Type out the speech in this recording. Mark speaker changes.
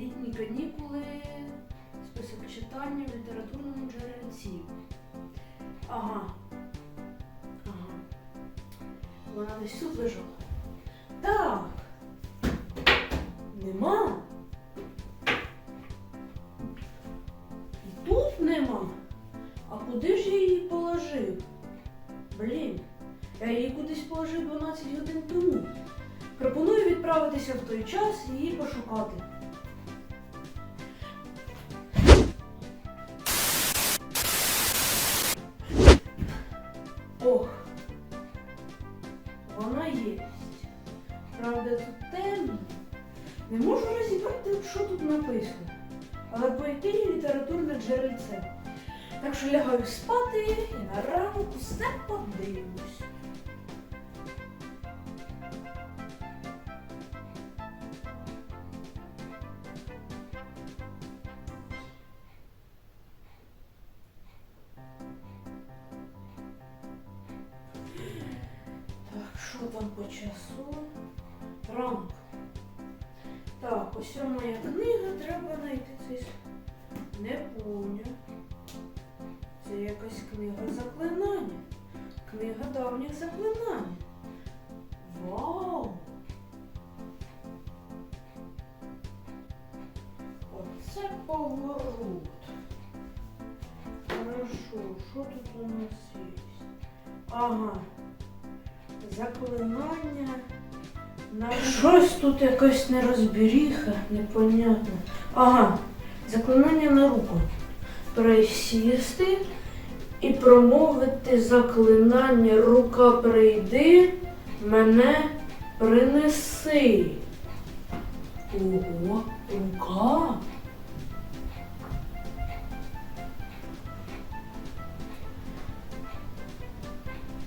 Speaker 1: літні канікули, список читання в літературному джерельці. Ага. Ага. Вона десь тут лежала. Так. Нема. І тут нема. А куди ж я її положив? Блін, я її кудись положив 12 годин тому. Пропоную відправитися в той час і її пошукати. Ох, вона є. Правда, тут темно. Не можу розібрати, що тут написано. Але по ідеї літературне джерельце. Так що лягаю спати і на ранку все подивлюсь. Що там по часу? Ранок. Так, ось моя книга, треба знайти цей. Не. Це якась книга заклинання. Книга давніх заклинань. Вау! Оце поворот. Хорошо, що тут у нас є? Ага. Заклинання. На... Щось тут якась нерозберіха, непонятно. Ага, заклинання на руку. Присісти і промовити заклинання рука прийди, мене принеси. Ого, рука.